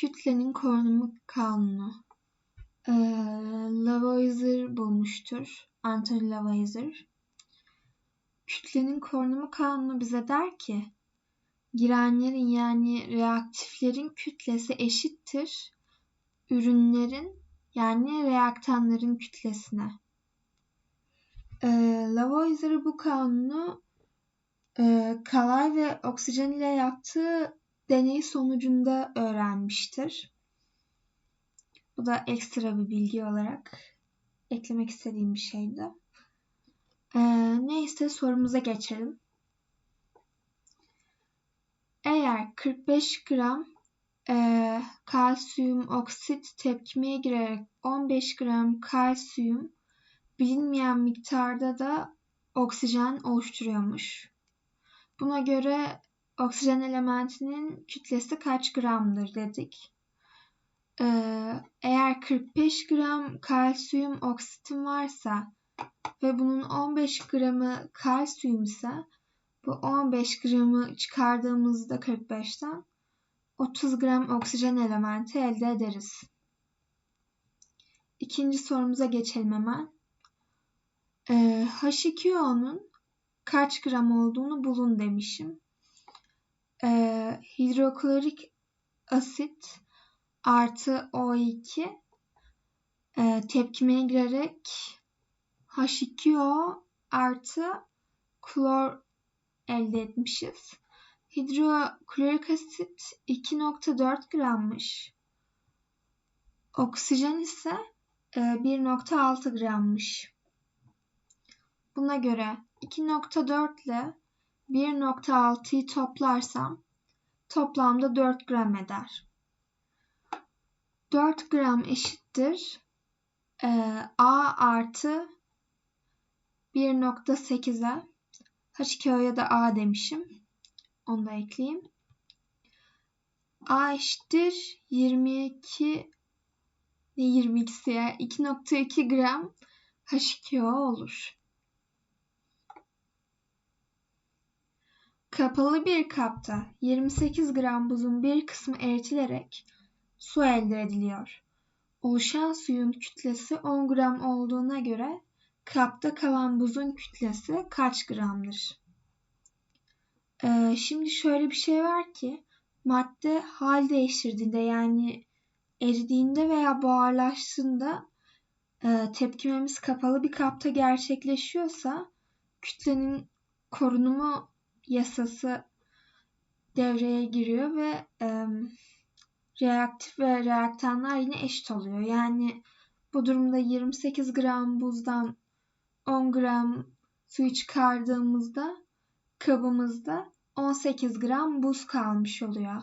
Kütlenin korunumu kanunu. Ee, Lavoisier bulmuştur. Anthony Lavoisier. Kütlenin korunumu kanunu bize der ki girenlerin yani reaktiflerin kütlesi eşittir ürünlerin yani reaktanların kütlesine. E, Lavoisier bu kanunu e, kalay ve oksijen ile yaptığı deney sonucunda öğrenmiştir. Bu da ekstra bir bilgi olarak eklemek istediğim bir şeydi. Ee, neyse sorumuza geçelim. Eğer 45 gram e, kalsiyum oksit tepkimeye girerek 15 gram kalsiyum bilinmeyen miktarda da oksijen oluşturuyormuş. Buna göre oksijen elementinin kütlesi kaç gramdır dedik. Ee, eğer 45 gram kalsiyum oksitim varsa ve bunun 15 gramı kalsiyum ise bu 15 gramı çıkardığımızda 45'ten 30 gram oksijen elementi elde ederiz. İkinci sorumuza geçelim hemen. Ee, H2O'nun kaç gram olduğunu bulun demişim. Ee, hidroklorik asit artı O2 e, tepkimeye girerek H2O artı klor elde etmişiz. Hidroklorik asit 2.4 grammış. Oksijen ise 1.6 e, grammış. Buna göre 2.4 ile 1.6'yı toplarsam toplamda 4 gram eder. 4 gram eşittir e, A artı 1.8'e H2O'ya da A demişim. Onu da ekleyeyim. A eşittir 22 ne 22'si ya 2.2 gram H2O olur. Kapalı bir kapta 28 gram buzun bir kısmı eritilerek su elde ediliyor. Oluşan suyun kütlesi 10 gram olduğuna göre kapta kalan buzun kütlesi kaç gramdır? Ee, şimdi şöyle bir şey var ki madde hal değiştirdiğinde yani eridiğinde veya buharlaştığında e, tepkimemiz kapalı bir kapta gerçekleşiyorsa kütlenin korunumu yasası devreye giriyor ve e, reaktif ve reaktanlar yine eşit oluyor. Yani bu durumda 28 gram buzdan 10 gram suyu çıkardığımızda kabımızda 18 gram buz kalmış oluyor.